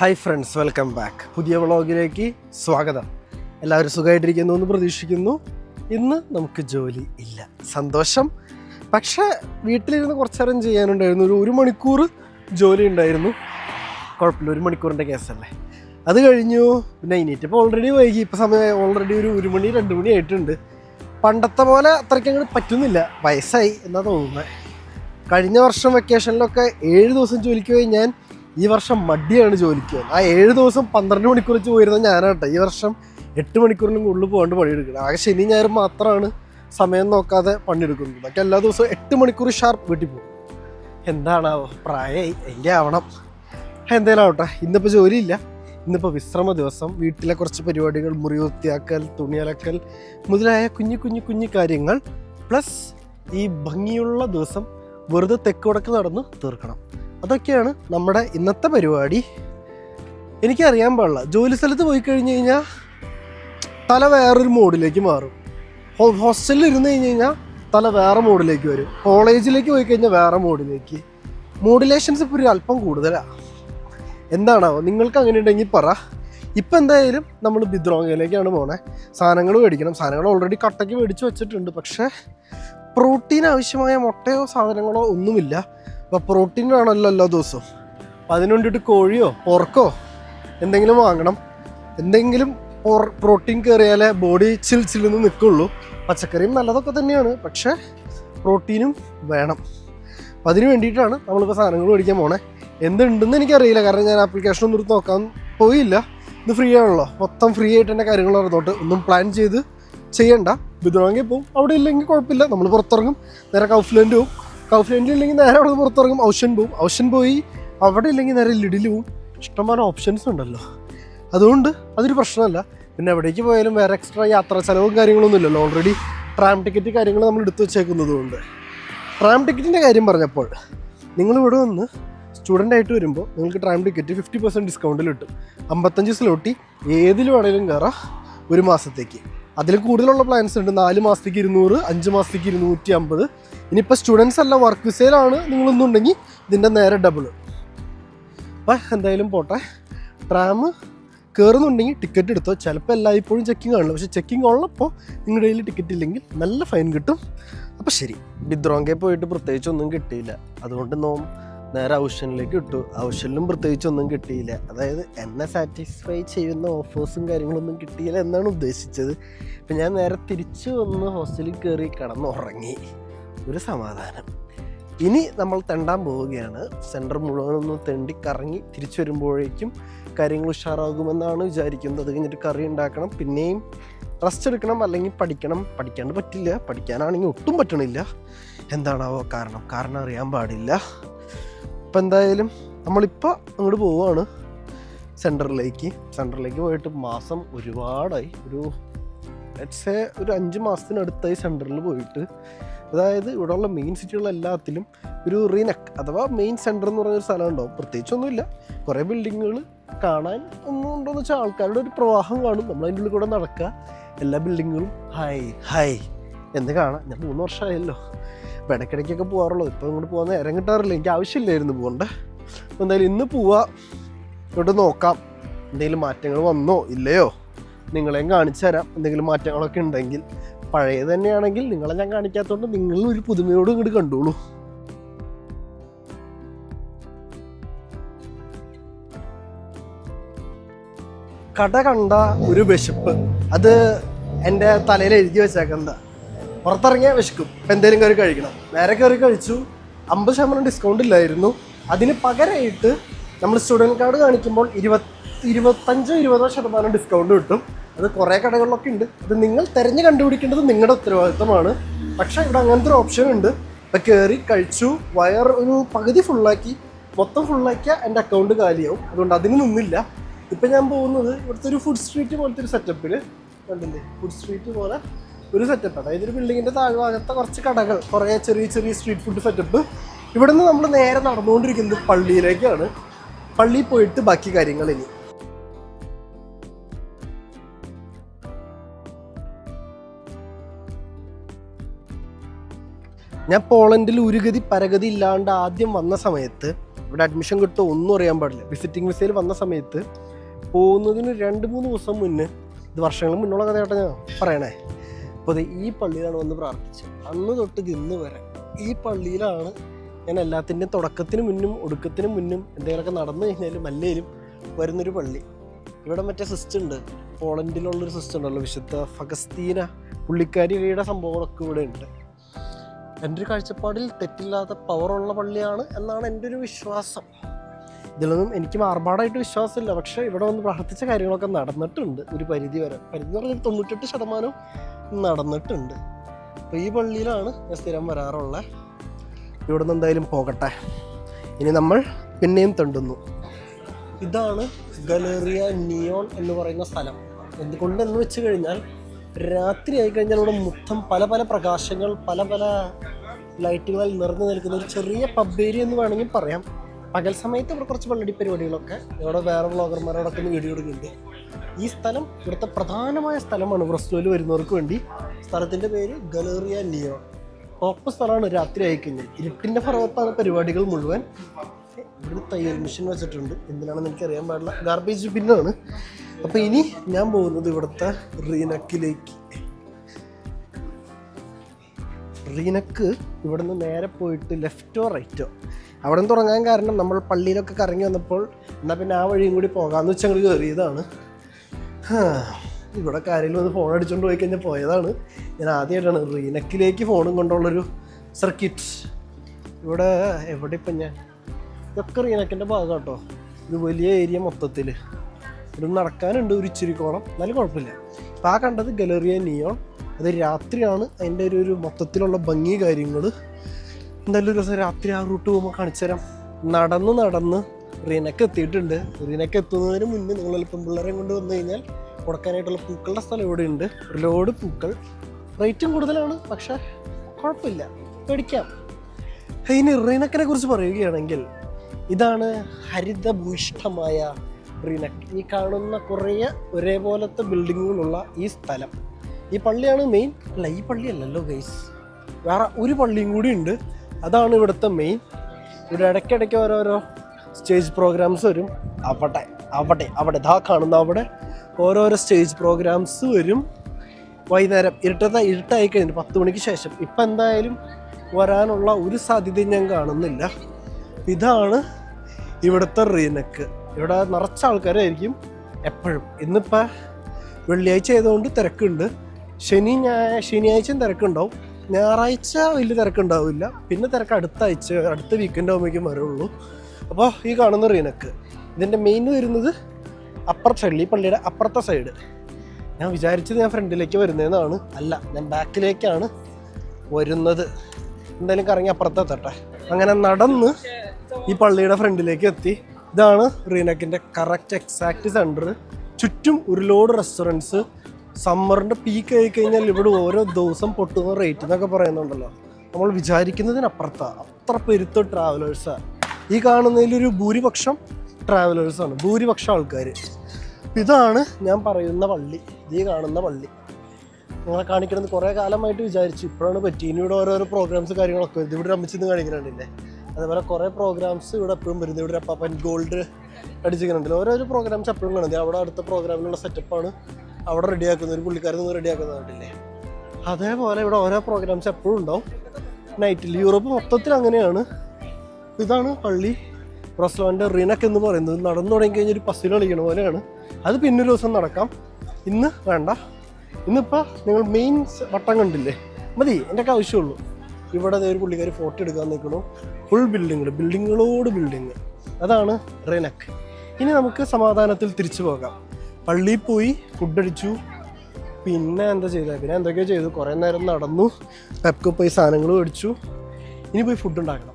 Hi friends welcome back പുതിയ വ്ളോഗിലേക്ക് സ്വാഗതം. എല്ലാവരും സുഖമായിട്ടിരിക്കുന്നു എന്ന് പ്രതീക്ഷിക്കുന്നു. ഇന്ന് നമുക്ക് ജോലി ഇല്ല. സന്തോഷം. പക്ഷേ വീട്ടിലിരുന്ന് കുറച്ചേരം ചെയ്യാനുണ്ടായിരുന്നു. ഒരു ഒരു മണിക്കൂർ ജോലി ഉണ്ടായിരുന്നു. കുഴപ്പമില്ല ഒരു മണിക്കൂറിന്റെ കേസല്ലേ. അത് കഴിഞ്ഞു. പിന്നെ ഇനിയിട്ടിപ്പോൾ ഓൾറെഡി വൈകി. ഇപ്പോൾ സമയം ഓൾറെഡി ഒരു ഒരു മണി രണ്ട് മണി ആയിട്ടുണ്ട്. പണ്ടത്തെ പോലെ അത്രയ്ക്ക് അങ്ങോട്ട് പറ്റുന്നില്ല. വയസ്സായി എന്നാ തോന്നുന്നത്. കഴിഞ്ഞ വർഷം വെക്കേഷനിലൊക്കെ ഏഴ് ദിവസം ജോലിക്ക് പോയി ഞാൻ ഈ വർഷം മടിയാണ് ജോലിക്ക്. ആ ഏഴ് ദിവസം പന്ത്രണ്ട് മണിക്കൂർ വെച്ച് പോയിരുന്ന ഞാനാട്ടെ ഈ വർഷം എട്ട് മണിക്കൂറിനും കൂടുതൽ പോകാണ്ട് പണിയെടുക്കണം. ആകെ ശനി ഞായർ മാത്രമാണ് സമയം നോക്കാതെ പണിയെടുക്കുന്നത്. ബാക്കി എല്ലാ ദിവസവും എട്ട് മണിക്കൂർ ഷാർപ്പ് വീട്ടിൽ പോകും. എന്താണ് പ്രായമായി എങ്കിൽ ആവണം. എന്തായാലും ആവട്ടെ. ഇന്നിപ്പോൾ ജോലിയില്ല. ഇന്നിപ്പോൾ വിശ്രമ ദിവസം. വീട്ടിലെ കുറച്ച് പരിപാടികൾ മുറി വൃത്തിയാക്കൽ തുണി അലക്കൽ മുതലായ കുഞ്ഞു കുഞ്ഞു കുഞ്ഞു കാര്യങ്ങൾ. പ്ലസ് ഈ ഭംഗിയുള്ള ദിവസം വെറുതെ തെക്കുവടക്ക് നടന്ന് തീർക്കണം. അതൊക്കെയാണ് നമ്മുടെ ഇന്നത്തെ പരിപാടി. എനിക്കറിയാൻ പാടില്ല. ജോലി സ്ഥലത്ത് പോയി കഴിഞ്ഞ് കഴിഞ്ഞാൽ തല വേറൊരു മോഡിലേക്ക് മാറും. ഹോസ്റ്റലിൽ ഇരുന്ന് കഴിഞ്ഞ് കഴിഞ്ഞാൽ തല വേറെ മോഡിലേക്ക് വരും. കോളേജിലേക്ക് പോയി കഴിഞ്ഞാൽ വേറെ മോഡിലേക്ക്. മോഡുലേഷൻസ് ഇപ്പോൾ ഒരു അല്പം കൂടുതലാണ് എന്താണാവോ? നിങ്ങൾക്ക് അങ്ങനെ ഉണ്ടെങ്കിൽ പറ. ഇപ്പം എന്തായാലും നമ്മൾ ബിദ്രോങ്ങയിലേക്കാണ് പോണേ. സാധനങ്ങൾ മേടിക്കണം. സാധനങ്ങൾ ഓൾറെഡി കട്ടയ്ക്ക് മേടിച്ച് വെച്ചിട്ടുണ്ട്. പക്ഷേ പ്രോട്ടീൻ ആവശ്യമായ മുട്ടയോ സാധനങ്ങളോ ഒന്നുമില്ല. അപ്പോൾ പ്രോട്ടീൻ വേണമല്ലോ എല്ലാ ദിവസവും. അപ്പം അതിന് വേണ്ടിയിട്ട് കോഴിയോ പോർക്കോ എന്തെങ്കിലും വാങ്ങണം. എന്തെങ്കിലും പ്രോട്ടീൻ കയറിയാലേ ബോഡി ചിൽ ചില്ലെന്ന് നിൽക്കുള്ളൂ പച്ചക്കറിയും നല്ലതൊക്കെ തന്നെയാണ്. പക്ഷേ പ്രോട്ടീനും വേണം. അപ്പം അതിന് വേണ്ടിയിട്ടാണ് നമ്മളിപ്പോൾ സാധനങ്ങൾ മേടിക്കാൻ പോണേ. എന്തുണ്ടെന്ന് എനിക്കറിയില്ല. കാരണം ഞാൻ ആപ്ലിക്കേഷൻ ഒന്നും നോക്കാൻ പോയില്ല. ഇത് ഫ്രീ ആണല്ലോ. മൊത്തം ഫ്രീ ആയിട്ട് തന്നെ കാര്യങ്ങൾ നടന്നോട്ട്. ഒന്നും പ്ലാൻ ചെയ്ത് ചെയ്യണ്ട. ബിദ്രോങ്ങി പോവും. അവിടെ ഇല്ലെങ്കിൽ കുഴപ്പമില്ല. നമ്മൾ പുറത്തിറങ്ങും. നേരെ കൗഫ്ലൻഡ് പോവും. കൗഫ്ലൻഡിൽ ഇല്ലെങ്കിൽ നേരെ അവിടെ പുറത്തിറങ്ങും. ഔഷൻ പോവും. ഔഷൻ പോയി അവിടെ ഇല്ലെങ്കിൽ നേരെ ലിഡിൽ പോവും. ഇഷ്ടംപോലെ ഓപ്ഷൻസ് ഉണ്ടല്ലോ. അതുകൊണ്ട് അതൊരു പ്രശ്നമല്ല. പിന്നെ എവിടേക്ക് പോയാലും വേറെ എക്സ്ട്രാ യാത്രാ ചെലവും കാര്യങ്ങളൊന്നും ഇല്ലല്ലോ ഓൾറെഡി ട്രാം ടിക്കറ്റ് കാര്യങ്ങൾ നമ്മൾ എടുത്തു വെച്ചേക്കുന്നത് കൊണ്ട്. ട്രാം ടിക്കറ്റിന്റെ കാര്യം പറഞ്ഞപ്പോൾ നിങ്ങൾ ഇവിടെ വന്ന് സ്റ്റുഡന്റ് ആയിട്ട് വരുമ്പോൾ നിങ്ങൾക്ക് ട്രാം ടിക്കറ്റ് ഫിഫ്റ്റി പെർസെന്റ് ഡിസ്കൗണ്ടിൽ കിട്ടും. അമ്പത്തഞ്ച് സ്ലോട്ടി ഏതിൽ വേണമെങ്കിലും കയറാം ഒരു മാസത്തേക്ക്. അതിൽ കൂടുതലുള്ള പ്ലാൻസ് ഉണ്ട്. നാല് മാസത്തേക്ക് ഇരുന്നൂറ് അഞ്ച് മാസത്തേക്ക് ഇരുന്നൂറ്റി അമ്പത്. ഇനിയിപ്പോൾ സ്റ്റുഡൻസ് അല്ല വർക്ക് വിസയിലാണ് നിങ്ങളൊന്നുണ്ടെങ്കിൽ ഇതിന്റെ നേരെ ഡബിൾ അപ്പം എന്തായാലും പോട്ടെ. ട്രാം കയറുന്നുണ്ടെങ്കിൽ ടിക്കറ്റ് എടുത്തോ. ചിലപ്പോൾ എല്ലായ്പ്പോഴും ചെക്കിംഗ് ആണല്ലോ. പക്ഷേ ചെക്കിംഗ് ഉള്ളപ്പോൾ നിങ്ങളുടെ കയ്യിൽ ടിക്കറ്റ് ഇല്ലെങ്കിൽ നല്ല ഫൈൻ കിട്ടും. അപ്പോൾ ശരി. ബിദ്രോങ്കെ പോയിട്ട് പ്രത്യേകിച്ച് ഒന്നും കിട്ടിയില്ല. അതുകൊണ്ട് നോം നേരെ ഔഷനിലേക്ക് ഇട്ടു. ഔഷനിലും പ്രത്യേകിച്ച് ഒന്നും കിട്ടിയില്ല. അതായത് എന്നെ സാറ്റിസ്ഫൈ ചെയ്യുന്ന ഓഫേഴ്സും കാര്യങ്ങളൊന്നും കിട്ടിയില്ല എന്നാണ് ഉദ്ദേശിച്ചത്. അപ്പം ഞാൻ നേരെ തിരിച്ചു വന്ന് ഹോസ്റ്റലിൽ കയറി കിടന്നുറങ്ങി. ഒരു സമാധാനം. ഇനി നമ്മൾ തെണ്ടാൻ പോവുകയാണ്. സെന്റർ മുഴുവനൊന്ന് തെണ്ടി കറങ്ങി തിരിച്ചു വരുമ്പോഴേക്കും കാര്യങ്ങൾ ഉഷാറാകുമെന്നാണ് വിചാരിക്കുന്നത്. അത് കഴിഞ്ഞിട്ട് കറി ഉണ്ടാക്കണം. പിന്നെയും റെസ്റ്റ് എടുക്കണം അല്ലെങ്കിൽ പഠിക്കണം. പഠിക്കാണ്ട് പറ്റില്ല. പഠിക്കാനാണെങ്കിൽ ഒട്ടും പറ്റണില്ല. എന്താണാവോ കാരണം? കാരണം അറിയാൻ പാടില്ല. ഇപ്പം എന്തായാലും നമ്മളിപ്പോൾ അങ്ങോട്ട് പോവുകയാണ് സെന്ററിലേക്ക്. സെന്ററിലേക്ക് പോയിട്ട് മാസം ഒരുപാടായി. ഒരു ലെറ്റ്സേ ഒരു അഞ്ച് മാസത്തിനടുത്തായി സെന്ററിൽ പോയിട്ട്. അതായത് ഇവിടെയുള്ള മെയിൻ സിറ്റികളെല്ലാത്തിലും ഒരു റീനക് അഥവാ മെയിൻ സെന്റർ എന്ന് പറയുന്ന ഒരു സ്ഥലം ഉണ്ടാവും പ്രത്യേകിച്ചൊന്നുമില്ല. കുറേ ബിൽഡിങ്ങുകൾ കാണാൻ ഒന്നും ഉണ്ടോയെന്ന് വെച്ചാൽ ആൾക്കാരുടെ ഒരു പ്രവാഹം കാണും. നമ്മൾ അതിന്റെ ഉള്ളിൽ കൂടെ നടക്കുക. എല്ലാ ബിൽഡിങ്ങുകളും ഹൈ ഹായ് എന്ന് കാണാം. ഞാൻ മൂന്ന് വർഷമായല്ലോ. അപ്പോൾ ഇടയ്ക്കിടയ്ക്കൊക്കെ പോകാറുള്ളൂ ഇപ്പോൾ ഇങ്ങോട്ട് പോകാൻ നേരം കിട്ടാറില്ല. എനിക്ക് ആവശ്യമില്ലായിരുന്നു പോകണ്ട. എന്തായാലും ഇന്ന് പോവാ. ഇങ്ങോട്ട് നോക്കാം. എന്തെങ്കിലും മാറ്റങ്ങൾ വന്നോ? ഇല്ലയോ? നിങ്ങളെയും കാണിച്ചു തരാം. എന്തെങ്കിലും മാറ്റങ്ങളൊക്കെ ഉണ്ടെങ്കിൽ. പഴയത് തന്നെയാണെങ്കിൽ നിങ്ങളെ ഞാൻ കാണിക്കാത്തതുകൊണ്ട് നിങ്ങൾ ഒരു പുതുമയോട് ഇങ്ങോട്ട് കണ്ടോളൂ. കട കണ്ട ഒരു വിശപ്പ്. അത് എന്റെ തലയിൽ എഴുതി വെച്ചേക്കുന്നതാ പുറത്തിറങ്ങിയാൽ വിശക്കും. എന്തെങ്കിലും കയറി കഴിക്കണം. നേരെ കയറി കഴിച്ചു. അമ്പത് ശതമാനം ഡിസ്കൗണ്ട് ഇല്ലായിരുന്നു. അതിന് പകരമായിട്ട് നമ്മൾ സ്റ്റുഡന്റ് കാർഡ് കാണിക്കുമ്പോൾ ഇരുപത്തി ഇരുപത്തഞ്ചോ ഇരുപതോ ശതമാനം ഡിസ്കൗണ്ട് കിട്ടും. അത് കുറേ കടകളിലൊക്കെ ഉണ്ട്. അത് നിങ്ങൾ തിരഞ്ഞ് കണ്ടുപിടിക്കേണ്ടത് നിങ്ങളുടെ ഉത്തരവാദിത്തമാണ്. പക്ഷേ ഇവിടെ അങ്ങനത്തെ ഒരു ഓപ്ഷൻ ഉണ്ട്. ഇപ്പം കയറി കഴിച്ചു വയർ ഒരു പകുതി ഫുള്ളാക്കി മൊത്തം ഫുള്ളാക്കിയാൽ എന്റെ അക്കൗണ്ട് കാലിയാവും. അതുകൊണ്ട് അതിന് നിന്നില്ല. ഇപ്പം ഞാൻ പോകുന്നത് ഇവിടുത്തെ ഒരു ഫുഡ് സ്ട്രീറ്റ് പോലത്തെ ഒരു സെറ്റപ്പിൽ കണ്ടില്ലേ? ഫുഡ് സ്ട്രീറ്റ് പോലെ ഒരു സെറ്റപ്പ് അതായത് ഒരു ബിൽഡിങ്ങിന്റെ താഴ്ഭാഗത്തെ കുറച്ച് കടകൾ കുറേ ചെറിയ ചെറിയ സ്ട്രീറ്റ് ഫുഡ് സെറ്റപ്പ് ഇവിടെ നിന്ന് നമ്മൾ നേരെ നടന്നുകൊണ്ടിരിക്കുന്നത് പള്ളിയിലേക്കാണ്. പള്ളിയിൽ പോയിട്ട് ബാക്കി കാര്യങ്ങൾ ഇനി. ഞാൻ പോളണ്ടിൽ ഉരുഗതി പരഗതി ഇല്ലാണ്ട് ആദ്യം വന്ന സമയത്ത് ഇവിടെ അഡ്മിഷൻ കിട്ടുമോ ഒന്നും അറിയാൻ പാടില്ല. വിസിറ്റിംഗ് വിസയിൽ വന്ന സമയത്ത് പോകുന്നതിന് രണ്ട് മൂന്ന് ദിവസം മുന്നേ ഇത് വർഷങ്ങൾ മുന്നുള്ള കഥയായിട്ടാണ് ഞാൻ പറയണേ. അപ്പോൾ ഈ പള്ളിയിലാണ് വന്ന് പ്രാർത്ഥിച്ചത്. അന്ന് തൊട്ട് ഇന്ന് വരെ ഈ പള്ളിയിലാണ് ഞാൻ എല്ലാത്തിന്റെയും തുടക്കത്തിന് മുന്നും ഒടുക്കത്തിന് മുന്നും എന്തെങ്കിലുമൊക്കെ നടന്നു കഴിഞ്ഞാലും അല്ലേലും വരുന്നൊരു പള്ളി. ഇവിടെ മറ്റേ സിസ്റ്റം ഉണ്ട്. പോളണ്ടിലുള്ളൊരു സിസ്റ്റം ഉണ്ടല്ലോ വിശുദ്ധ ഫഗസ്തീന പുള്ളിക്കാരിയുടെ സംഭവങ്ങളൊക്കെ ഇവിടെ ഉണ്ട്. എന്റെ ഒരു കാഴ്ചപ്പാടിൽ തെറ്റില്ലാത്ത പവറുള്ള പള്ളിയാണ് എന്നാണ് എന്റെ ഒരു വിശ്വാസം. ഇതിലൊന്നും എനിക്ക് മാർപാടായിട്ട് വിശ്വാസമില്ല. പക്ഷേ ഇവിടെ വന്ന് പ്രാർത്ഥിച്ച കാര്യങ്ങളൊക്കെ നടന്നിട്ടുണ്ട് ഒരു പരിധി വരെ. പരിധി എന്ന് പറഞ്ഞാൽ തൊണ്ണൂറ്റെട്ട് ശതമാനം നടന്നിട്ടുണ്ട്. അപ്പോൾ ഈ പള്ളിയിലാണ് ഞാൻ സ്ഥിരം വരാറുള്ളത് ഇവിടെ നിന്ന് എന്തായാലും പോകട്ടെ. ഇനി നമ്മൾ പിന്നെയും തണ്ടുന്നു. ഇതാണ് ഗലേറിയ നിയോൺ എന്ന് പറയുന്ന സ്ഥലം. എന്തുകൊണ്ടെന്ന് വെച്ച് കഴിഞ്ഞാൽ രാത്രി ആയി കഴിഞ്ഞാൽ ഇവിടെ മൊത്തം പല പല പ്രകാശങ്ങൾ പല പല ലൈറ്റുകളിൽ നിറഞ്ഞു നിൽക്കുന്ന ഒരു ചെറിയ പബ് ഏരിയ എന്ന് വേണമെങ്കിൽ പറയാം. പകൽ സമയത്ത് ഇവിടെ കുറച്ച് വെള്ളടി പരിപാടികളൊക്കെ ഇവിടെ വേറെ വ്ളോഗർമാരോടൊക്കെ ഒന്ന് വീഡിയോ എടുക്കുന്നുണ്ട്. ഈ സ്ഥലം ഇവിടുത്തെ പ്രധാനമായ സ്ഥലമാണ് ബ്രസ്ലോയിൽ വരുന്നവർക്ക് വേണ്ടി. സ്ഥലത്തിന്റെ പേര് ഗലേറിയ നിയോൺ ടോപ്പ് സ്ഥലമാണ് രാത്രി അയക്കുന്നത് ഇരുട്ടിന്റെ പുറത്താണ് പരിപാടികൾ മുഴുവൻ. ഇവിടെ തയ്യൽ മെഷീൻ വെച്ചിട്ടുണ്ട്. എന്തിനാണെന്ന് എനിക്ക് അറിയാൻ പാടില്ല ഗാർബേജ് ബിന്നാണ് അപ്പോൾ ഇനി ഞാൻ പോകുന്നത് ഇവിടുത്തെ റീനക്കിലേക്ക്. റീനക്ക് ഇവിടെ നിന്ന് നേരെ പോയിട്ട് ലെഫ്റ്റോ റൈറ്റോ അവിടെ നിന്ന് തുടങ്ങാൻ കാരണം നമ്മൾ പള്ളിയിലൊക്കെ കറങ്ങി വന്നപ്പോൾ എന്നാൽ പിന്നെ ആ വഴിയും കൂടി പോകാമെന്ന് വെച്ച് ഞങ്ങൾ കയറിയതാണ് ഇവിടെ കാര്യങ്ങൾ ഒന്ന് ഫോൺ അടിച്ചുകൊണ്ട് പോയി കഴിഞ്ഞാൽ പോയതാണ്. ഞാൻ ആദ്യമായിട്ടാണ് റീനക്കിലേക്ക് ഫോണും കൊണ്ടുള്ളൊരു സർക്കിറ്റ് ഇവിടെ എവിടെ ഇപ്പം ഞാൻ? ഇതൊക്കെ റീനക്കിന്റെ ഭാഗം കേട്ടോ ഇത് വലിയ ഏരിയ മൊത്തത്തിൽ ഇവിടെ നടക്കാനുണ്ട് ഒരു ഇച്ചിരി കോണം. എന്നാലും കുഴപ്പമില്ല. അപ്പോൾ ആ കണ്ടത് ഗലറിയ നിയോൺ അത് രാത്രിയാണ് അതിന്റെ ഒരു ഒരു മൊത്തത്തിലുള്ള ഭംഗി കാര്യങ്ങൾ എന്തായാലും ഒരു ദിവസം രാത്രി ആ റൂട്ട് പോകുമ്പോൾ കാണിച്ചു തരാം നടന്ന് നടന്ന് റീനക്ക് എത്തിയിട്ടുണ്ട്. റീനക്ക് എത്തുന്നതിന് മുന്നേ നിങ്ങൾ അല്പം പിള്ളേരെ കൊണ്ട് വന്നു കഴിഞ്ഞാൽ കൊടുക്കാനായിട്ടുള്ള പൂക്കളുടെ സ്ഥലം ഇവിടെ ഉണ്ട്. ഒരു ലോഡ് പൂക്കൾ. റേറ്റും കൂടുതലാണ് പക്ഷെ കുഴപ്പമില്ല. പേടിക്കാം. ഇനി റീനക്കിനെ കുറിച്ച് പറയുകയാണെങ്കിൽ ഇതാണ് ഹരിതഭൂയിഷ്ഠമായ റീനക്ക്. ഈ കാണുന്ന കുറേ ഒരേപോലത്തെ ബിൽഡിങ്ങുകളുള്ള ഈ സ്ഥലം. ഈ പള്ളിയാണ് മെയിൻ അല്ല ഈ പള്ളിയല്ലല്ലോ ഗൈസ് വേറെ ഒരു പള്ളിയും കൂടി ഉണ്ട്. അതാണ് ഇവിടുത്തെ മെയിൻ ഇവിടെ ഇടയ്ക്കിടയ്ക്ക് ഓരോരോ സ്റ്റേജ് പ്രോഗ്രാംസ് വരും. അവിടെ അവിടെ അവിടെ. ഇതാ കാണുന്ന അവിടെ ഓരോരോ സ്റ്റേജ് പ്രോഗ്രാംസ് വരും. വൈകുന്നേരം ഇരുട്ടത്ത ഇരുട്ടായി കഴിഞ്ഞു പത്ത് മണിക്ക് ശേഷം. ഇപ്പം എന്തായാലും വരാനുള്ള ഒരു സാധ്യത ഞാൻ കാണുന്നില്ല. ഇതാണ് ഇവിടുത്തെ റീനക്ക്. ഇവിടെ നിറച്ച ആൾക്കാരായിരിക്കും എപ്പോഴും. ഇന്നിപ്പോൾ വെള്ളിയാഴ്ച ആയതുകൊണ്ട് തിരക്കുണ്ട്. ശനി ഞാൻ ശനിയാഴ്ചയും തിരക്കുണ്ടാവും. ഞായറാഴ്ച വലിയ തിരക്കുണ്ടാവില്ല. പിന്നെ തിരക്ക് അടുത്ത ആഴ്ച അടുത്ത വീക്കെൻഡ് ആകുമ്പോഴേക്കും വരുള്ളൂ. അപ്പോൾ ഈ കാണുന്ന റീനക്ക് ഇതിന്റെ മെയിൻ വരുന്നത് അപ്പർ സൈഡിൽ ഈ പള്ളിയുടെ അപ്പുറത്തെ സൈഡ് ഞാൻ വിചാരിച്ചത് ഞാൻ ഫ്രണ്ടിലേക്ക് വരുന്നതെന്നാണ് അല്ല ഞാൻ ബാക്കിലേക്കാണ് വരുന്നത്. എന്തായാലും കറങ്ങി അപ്പുറത്തെത്തട്ടെ അങ്ങനെ നടന്ന് ഈ പള്ളിയുടെ ഫ്രണ്ടിലേക്ക് എത്തി. ഇതാണ് റീനക്കിന്റെ കറക്റ്റ് എക്സാക്റ്റ് സെന്റർ ചുറ്റും ഒരു ലോഡ് റെസ്റ്റോറന്റ്സ് സമ്മറിന്റെ പീക്ക് ആയി കഴിഞ്ഞാൽ ഇവിടെ ഓരോ ദിവസം പൊട്ടുന്ന റേറ്റ് എന്നൊക്കെ പറയുന്നുണ്ടല്ലോ. നമ്മൾ വിചാരിക്കുന്നതിനപ്പുറത്താണ് അത്ര പെരുത്ത ട്രാവലേഴ്സാണ് ഈ കാണുന്നതിലൊരു ഭൂരിപക്ഷം ട്രാവലേഴ്സാണ് ഭൂരിപക്ഷം ആൾക്കാർ ഇതാണ് ഞാൻ പറയുന്ന പള്ളി. ഈ കാണുന്ന പള്ളി. നിങ്ങളെ കാണിക്കണമെന്ന് കുറേ കാലമായിട്ട് വിചാരിച്ചു. ഇപ്പോഴാണ് പറ്റി ഇനി ഇവിടെ ഓരോരോ പ്രോഗ്രാംസ് കാര്യങ്ങളൊക്കെ വരുന്നത്. ഇവിടെ അമ്മച്ചിന്ന് കാണിക്കുന്നുണ്ടല്ലേ അതേപോലെ കുറേ പ്രോഗ്രാംസ് ഇവിടെ എപ്പോഴും വരുന്നത്. ഇവിടെ പപ്പൻ ഗോൾഡ് അടിച്ചിരിക്കുന്നുണ്ടല്ലോ. ഓരോരോ പ്രോഗ്രാംസ് എപ്പോഴും കാണുന്നത്. അവിടെ അടുത്ത പ്രോഗ്രാമിനുള്ള സെറ്റപ്പാണ് അവിടെ റെഡിയാക്കുന്നത് ഒരു പുള്ളിക്കാരൻ നിന്ന് റെഡിയാക്കുന്നതായിട്ടില്ലേ അതേപോലെ ഇവിടെ ഓരോ പ്രോഗ്രാംസ് എപ്പോഴും ഉണ്ടാവും. നൈറ്റിൽ യൂറോപ്പ് മൊത്തത്തിൽ അങ്ങനെയാണ്. ഇതാണ് പള്ളി. പ്രസവന്റെ റിനക്ക് എന്ന് പറയുന്നത് നടന്നു തുടങ്ങി ഒരു പസിൽ കളിക്കണ പോലെയാണ്. അത് പിന്നൊരു ദിവസം നടക്കാം. ഇന്ന് വേണ്ട. ഇന്നിപ്പോൾ നിങ്ങൾ മെയിൻ വട്ടം കണ്ടില്ലേ? മതി എന്റെ ഒക്കെ ആവശ്യമുള്ളൂ. ഇവിടെ ഒരു പുള്ളിക്കാർ ഫോട്ടോ എടുക്കാൻ നിൽക്കണു. ഫുൾ ബിൽഡിങ്ങൾ ബിൽഡിങ്ങുകളോട് ബിൽഡിങ് അതാണ് റിനക്ക്. ഇനി നമുക്ക് സമാധാനത്തിൽ തിരിച്ചു പോകാം. പള്ളിയിൽ പോയി ഫുഡടിച്ചു പിന്നെ എന്താ ചെയ്തത് പിന്നെ എന്തൊക്കെയോ ചെയ്തു. കുറേ നേരം നടന്നു. പെപ്കോ പോയി സാധനങ്ങൾ മേടിച്ചു ഇനി പോയി ഫുഡ് ഉണ്ടാക്കണം.